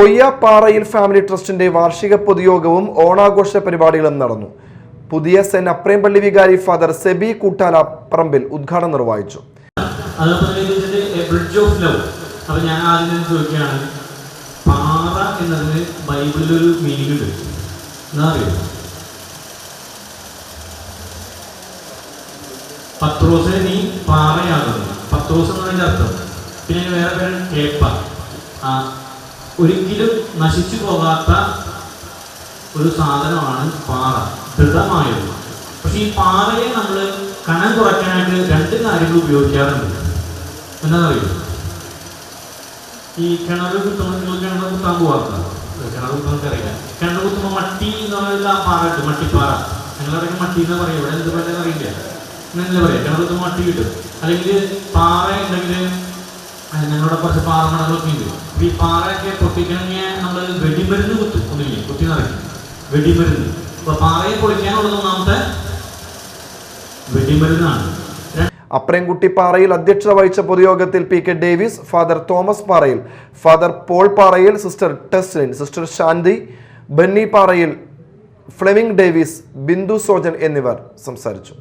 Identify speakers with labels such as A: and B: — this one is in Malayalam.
A: പൊയ്യാപ്പാറയിൽ ഫാമിലി ട്രസ്റ്റിന്റെ വാർഷിക പൊതുയോഗവും ഓണാഘോഷ പരിപാടികളും നടന്നു. പുതിയ സെൻ അപ്രേംപള്ളി വികാരി ഫാദർ സെബി കൂട്ടാല പറമ്പിൽ ഉദ്ഘാടനം നിർവഹിച്ചു.
B: അപ്പൊ ഞാൻ ആദ്യം ചോദിക്കുകയാണ് പാറ എന്നതിന് ബൈബിളിൽ ഒരു മീനിങ് ഉണ്ട്. എന്താ അറിയോ പത്രോസിന് നീ പാറയാകുന്നു പത്രോസ് എന്നതിന്റെ അർത്ഥം. പിന്നെ വേറെ പേര് കേപ്പ. ആ ഒരിക്കലും നശിച്ചു പോകാത്ത ഒരു സാധനമാണ് പാറ. ദൃഢമായത് പക്ഷെ ഈ പാറയെ നമ്മൾ കനം കുറയ്ക്കാനായിട്ട് രണ്ട് കാര്യങ്ങൾ ഉപയോഗിക്കാറുണ്ട്. എന്താണെന്നറിയോ? ഈ കിണർ കുത്തുമ്പോൾ നിങ്ങൾ കിണർ കുത്താൻ പോകാത്ത കിണർ കുത്തുമ്പോൾ അറിയില്ല കിണർ കുത്തുമ്പോൾ മട്ടി എന്ന് പറയുന്നത് ആ പാറ കിട്ടും മട്ടിപ്പാറ. ഞങ്ങളവിടെയൊക്കെ മട്ടി എന്ന് പറയും ഇവിടെ എന്ത് പറയുന്നത് അറിയില്ല. അങ്ങനെ പറയാം കിണർ കുത്തുമ്പോൾ മട്ടി കിട്ടും. അല്ലെങ്കിൽ പാറ ഉണ്ടെങ്കിൽ ഞങ്ങളുടെ കുറച്ച് പാറമടകളൊക്കെ ഉണ്ട് അപ്പോൾ ഈ പാറയൊക്കെ പൊട്ടിക്കണമെങ്കിൽ നമ്മൾ വെടിമരുന്ന് കുത്തി. ഒന്നുമില്ലേ? കുത്തി നിറയ്ക്കും. വെടിമരുന്ന്. അപ്പോൾ പാറയെ പൊളിക്കാനുള്ളത് ഒന്നാമത്തെ വെടിമരുന്നാണ്.
A: അപ്രേംകുട്ടി പാറയിൽ അധ്യക്ഷത വഹിച്ച പൊതുയോഗത്തിൽ P K Davis father Thomas Parayil father Paul Parayil sister Teslin sister Shanthi Benny Parayil Fleming Davis Bindu Sojan എന്നിവർ സംസാരിച്ചു.